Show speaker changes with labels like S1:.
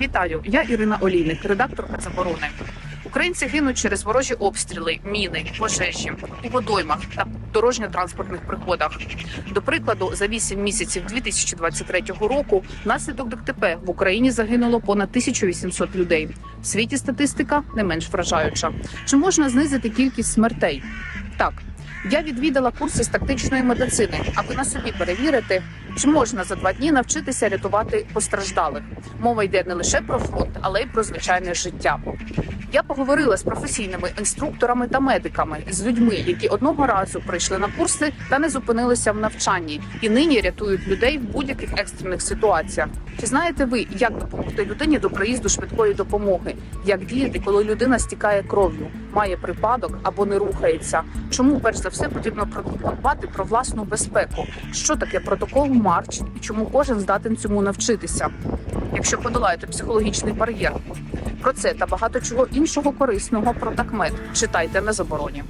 S1: Вітаю, я Ірина Олійник, редакторка заборони. Українці гинуть через ворожі обстріли, міни, пожежі у водоймах та дорожньо-транспортних приходах. До прикладу, за 8 місяців 2023 року внаслідок ДТП в Україні загинуло понад 1800 людей. В світі статистика не менш вражаюча. Чи можна знизити кількість смертей? Так. Я відвідала курси з тактичної медицини, аби на собі перевірити, чи можна за два дні навчитися рятувати постраждалих. Мова йде не лише про фронт, але й про звичайне життя. Я поговорила з професійними інструкторами та медиками, з людьми, які одного разу прийшли на курси та не зупинилися в навчанні, і нині рятують людей в будь-яких екстрених ситуаціях. Чи знаєте ви, як допомогти людині до приїзду швидкої допомоги? Як діяти, коли людина стікає кров'ю, має припадок або не рухається? Чому перш за все потрібно продбати про власну безпеку? Що таке протокол Марч і чому кожен здатен цьому навчитися? Якщо подолаєте психологічний бар'єр, про це та багато чого іншого корисного про такмет читайте на забороні.